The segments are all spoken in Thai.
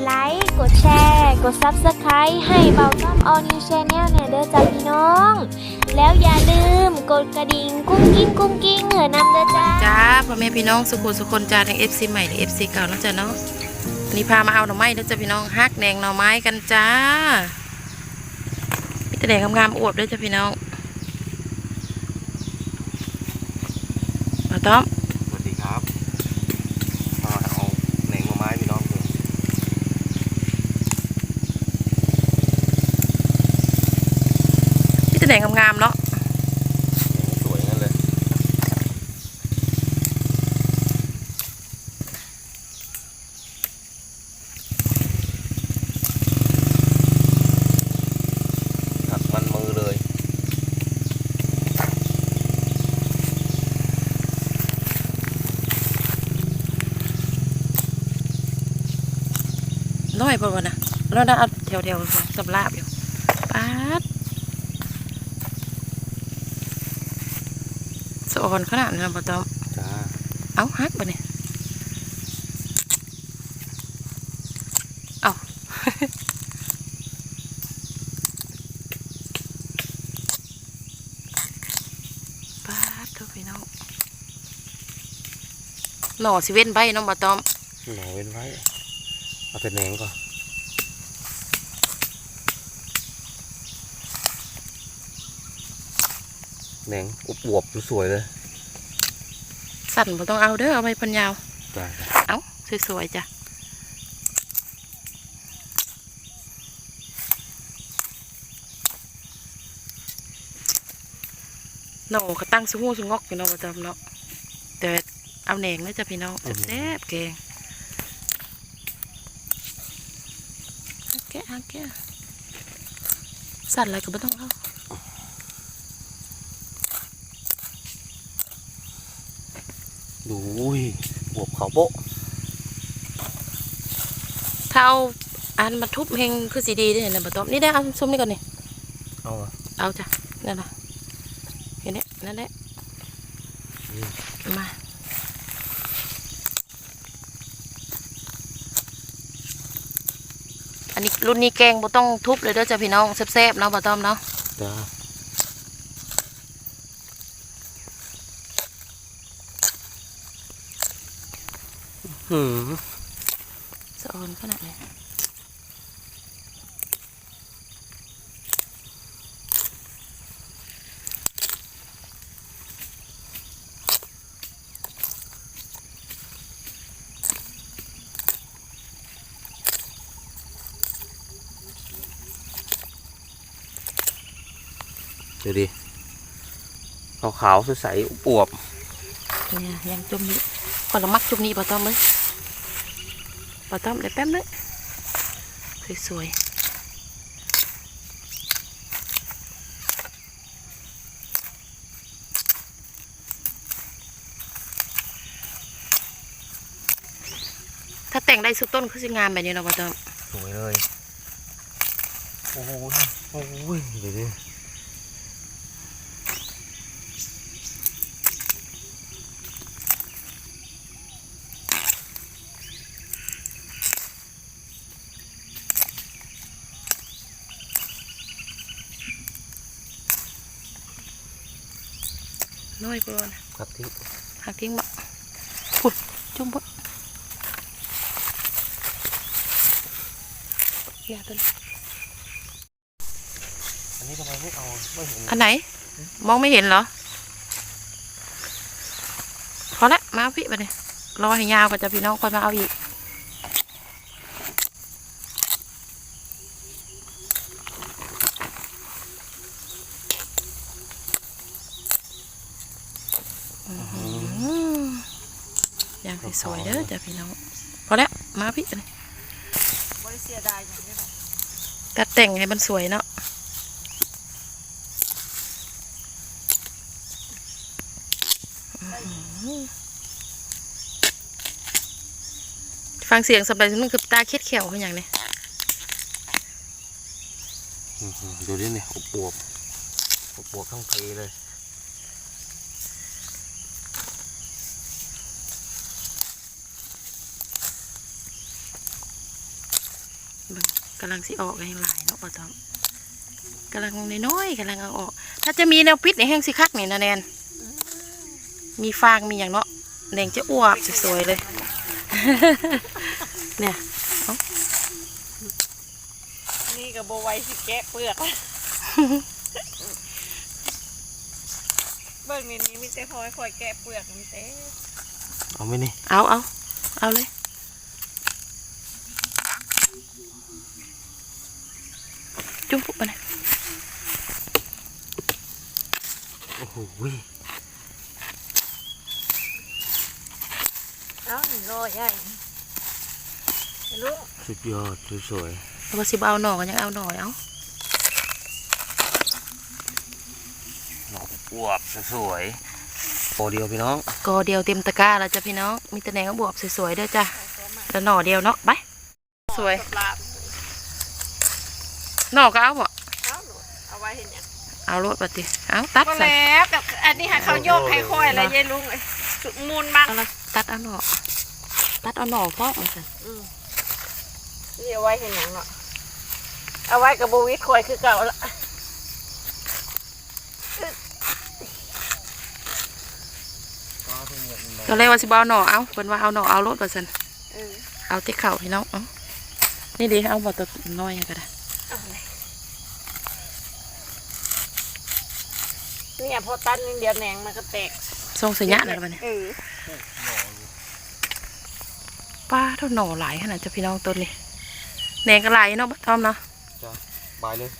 ไลค์ กดแชร์ กด Subscribe ให้เบาต้อมออนิวชแนลเนี่ยเด้อจ้าพี่น้อง แล้วอย่าลืมกดกระดิ่งกุ้งกิ้งกุ้งกิ้งเหอะนำเด้อจ้าจ้าพ่อแม่พี่น้องสุขุสุคนจ้าทั้ง FC ใหม่และ FC เก่าแล้วจ้ะเนาะวันนี้พามาเอาหน่อไม้แล้วจ้ะพี่น้องฮักแหนงหน่อไม้กันจ้ามีแต่แหนงงามๆอวบด้วยจ้ะพี่น้องมาต้อม สวัสดีครับมาเอาแหน่งมาไม้พี่น้องดู มีแต่แหนงงามๆเนาะสวยงั้นเลยหักมันมือเลยน้อยปะวะนะแล้วนะเอาแถวๆสำลาบอยู่ป๊าด สะออนขนาดนั้นมาต้อมจ้าเอาฮักปะเนี่ยเอาป้าดเถอะพี่น้องหน่อสิเว้นใบเน้องมาตอมหน่อเว้นไว้เอาแต่แหน่งก่อน แหน่งอวบๆสวยๆเลย สั่นบ่ต้องเอาเด้อเอาใบพันยาว ได้เอาสวยๆจ้ะหน่อเขาตั้งสหูสงอกอยู่เนาะประจำเนาะแต่เอาแหนงนะจ้ะพี่น้องแซ่บๆแกงฮักแกะฮักแกะสั่นอะไรก็ไม่ต้องเอา ดูอุ้ยอวบเขาโบะถ้าเอาอันมาทุบเฮงคือสีดีเด้นะประตอมนี่ได้เอาส้มนี่ก่อนนี่เอาอะเอาจ้ะนั่นน่ะเห็นไหมนั่นแหละอืมมาอันนี้รุ่นนี้แกงบ่ต้องทุบเลยเด้อจ้ะพี่น้องแซ่บๆเนาะบ่ต้อมเนาะจ้า หืมสะออนขนาดไหนดูดิขาวขาวๆใสๆอวบเนี่ยยังจุ่มนี้ คนละมักจุ่มนี้บ่ต้อมเลยบ่ต้อมเดี๋ยวแป๊บนึงสวยๆถ้าแต่งได้สุดต้นคือสิงามแบบนี้เนาะบ่ต้อมสวยเลย โอ้ยโอ้ยเดี๋ยว น้อยกว่านะครับที่หักทิ้งบ่พุ่นจุ่มบ่อย่าตัวนี้อันนี้ทำไมไม่เอาไม่เห็นอันไหน มองไม่เห็นเหรอพอละมาเอาพี่ไปเลยรอให้ยาวก่อนจะพี่น้องค่อยมาเอาอีก อื้อหือ อย่างสวยๆเด้อจ้ะพี่น้องพอแล้วมาเอาพี่ไปเลยตัดแต่งให้มันสวยเนาะฟังเสียงสบายมันคือตาเคล็ดเขียวคืออย่างนี้อื้อหือดูดิเนี่ยอวบอวบอวบอวบทั้งเพเลย เบิ่ง กำลังสิออกแห้งหลายเนาะบ่ต้องกำลังน้อยๆกำลังเอาออก ถ้าจะมีแนวปิดในแห้งสิคักนี่นะแนนมีฟางมีอย่างเนาะแดงจะอ้วกสวยๆเลย เนี่ยนี่กับโบไวสิแกะเปลือกเบิ่งในนี้มีแต่พอยคอยแกะเปลือกมีแต่เอาไหมนี่ เอาเอาเอาเลย จุ๊บปุ๊บมาเลยโอ้โหเอ้าหนึ่งรอยใหญ่ลูกสุดยอดสวยเอาว่าสิบเอาหน่อกันยังเอาหน่อยเอาหน่ออวบสวยๆโปเดียวพี่น้องกอเดียวเต็มตะกร้าแล้วจ้ะพี่น้องมีแต่แหนงบวบสวยๆเด้อจ้ะแล้วหน่อเดียวเนาะไปสวย น่อก็เอาบ่เอ้าหนูเอาไว้เห็นยังเอารถปฏิเอาตัดก็ใส่แล้วกับอันนี้ให้เขาโยกให้ค่อยอะไรยายลุงเอ้ยสุกมูลมากเอาละตัดเอาหน่อตัดเอาหน่อพอกมาสินี่เอาไว้เห็นยังเนาะเอาไว้กับโบวิดคอยคือเก่าละก็เลยว่าสิบเอาหน่อเอาเป็นว่าเอาหน่อเอารถมาสิเออเอาที่เข่าพี่น้องเอานี่ดีเอาบ่ตัวน้อยก็ได้ เอาเลยเนี่ย พอตันนิดเดียวแหนงมันก็แตกทรงสัญญาณอะไรบ้เนี่ยเออป้าเท่าหน่อหลายขนาดจะพี่น้องต้นนี่แหนงก็หลายเนาะบ่ทอมเนาะจ้าบายเลย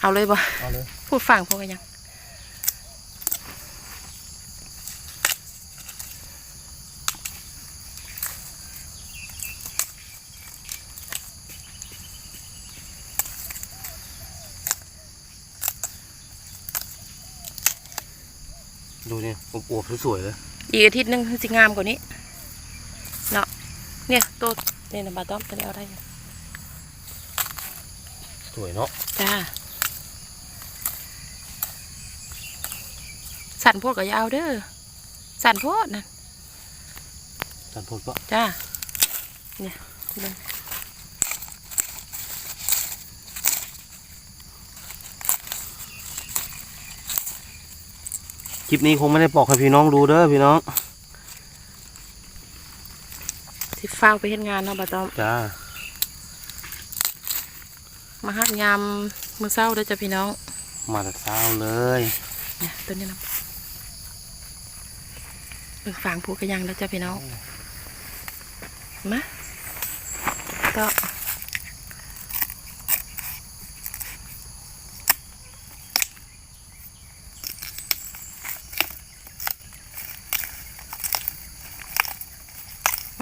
เอาเลยบ่เอาเลยพูดฟังพวกกันยัง ดูเนี่ยอวบๆสวยๆเลยอีกอาทิตย์หนึงสิงามกว่านี้เนาะเนี่ยตัวนี่นะบาต้อมตัวนี้เอาได้อยู่สวยเนาะจ้าสั่นโพดก็อยาวเด้อสั่นโพดนะสันโพดปะจ้าเนี่ยเบิ่ง คลิปนี้คงไม่ได้ปอกให้พี่น้องดูเด้อพี่น้องสิฟ้าวไปเฮ็ดงานเนาะบาต้อมจ้ามาฮัดยามมื้อเช้าเด้อจ้ะพี่น้อง มาแต่เช้าเลยเนี่ยตัวนี้นะเบิ่งฝางผูกกระยังแล้วจ้ะพี่น้องมาก็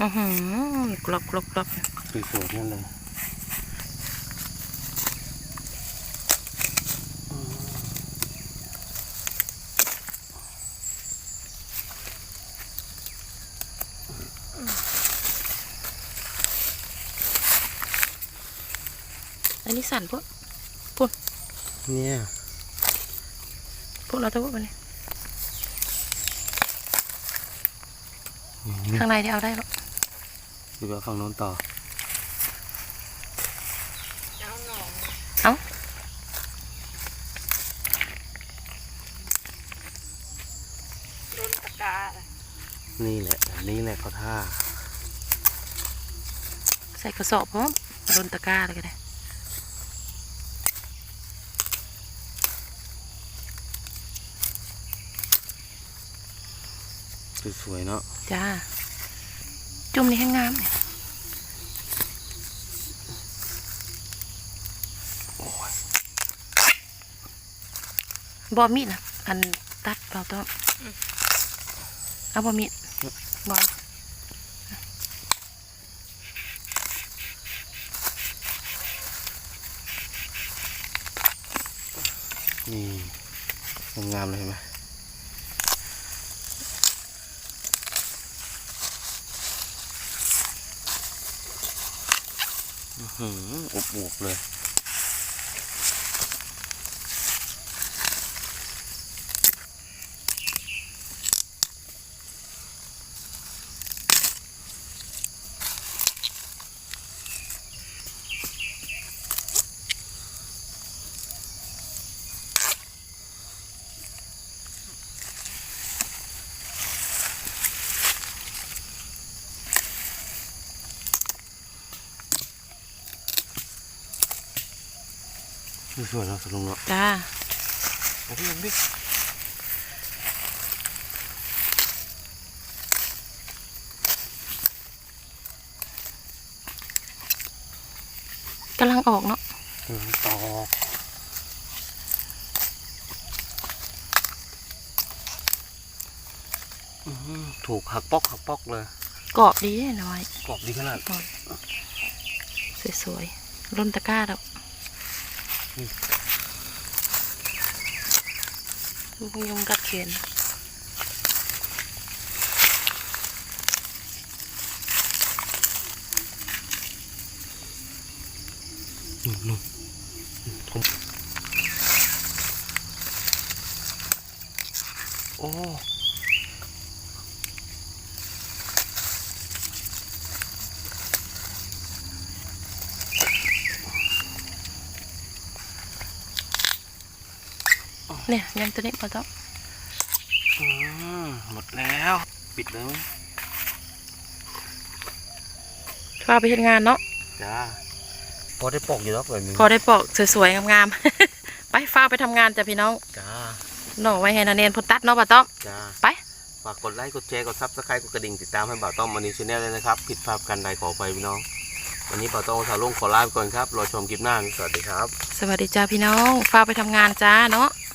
อือหือกรอบกรอบกรอบสวยๆนั่นเลยอันนี้สั่นพวกเนี่ยพวกเราตัวพวกมันนี่ข้างในที่เอาได้หรอ ดูแบบฝั่งโน้นต่อ เอาหน่อเอ้าโดนตะกร้าน่ะนี่แหละแบบนี้แหละเขาท่า ใส่กระสอบพร้อมโดนตะกร้าเลยก็ได้สวยๆเนาะ จ้า จุ่มนี่ให้งามเนี่ยบอมีดนะอันตัดเราต้องเอาบอมีดบอนี่งามเลยไหม อื้อหืออวบเลย สวยๆเนาะสนุกเนาะจ้าโอ้พี่ยังดิกำลังออกเนาะกำลังตอกอื้อหือถูกหักปอกหักปอกเลยกรอบดีน้อยกรอบดีขนาดสวยๆร่นตะกร้าแล้ว ยุงกัดเขียนนุ่นนุ่นผมโอ้ เนี่ยยังตัวนี้พอต้องอืมหมดแล้ว ปิดเลยมั้ยพาไปเฮ็ดงานเนาะจ้าพอได้ปอกอยู่แล้วเปิดมือพอได้ปอกสวยๆงามๆไปฟ้าไปทำงานจ้ะพี่น้องจ้าน้องไว้ให้นาเนนพนตัดเนาะป้าต้อมจ้าไปฝากกดไลค์กดแชร์กดซับสไครต์กดกระดิ่งติดตามให้บ่าวต้อมมันนี้ชแนลเลยนะครับผิดพลาดกันใดขอไปพี่น้อง วันนี้บ่าวต้อมสาวลุงขอลาไปก่อนครับรอชมคลิปหน้าสวัสดีครับ สวัสดีจ้าพี่น้องฟ้าไปทำงานจ้าเนาะ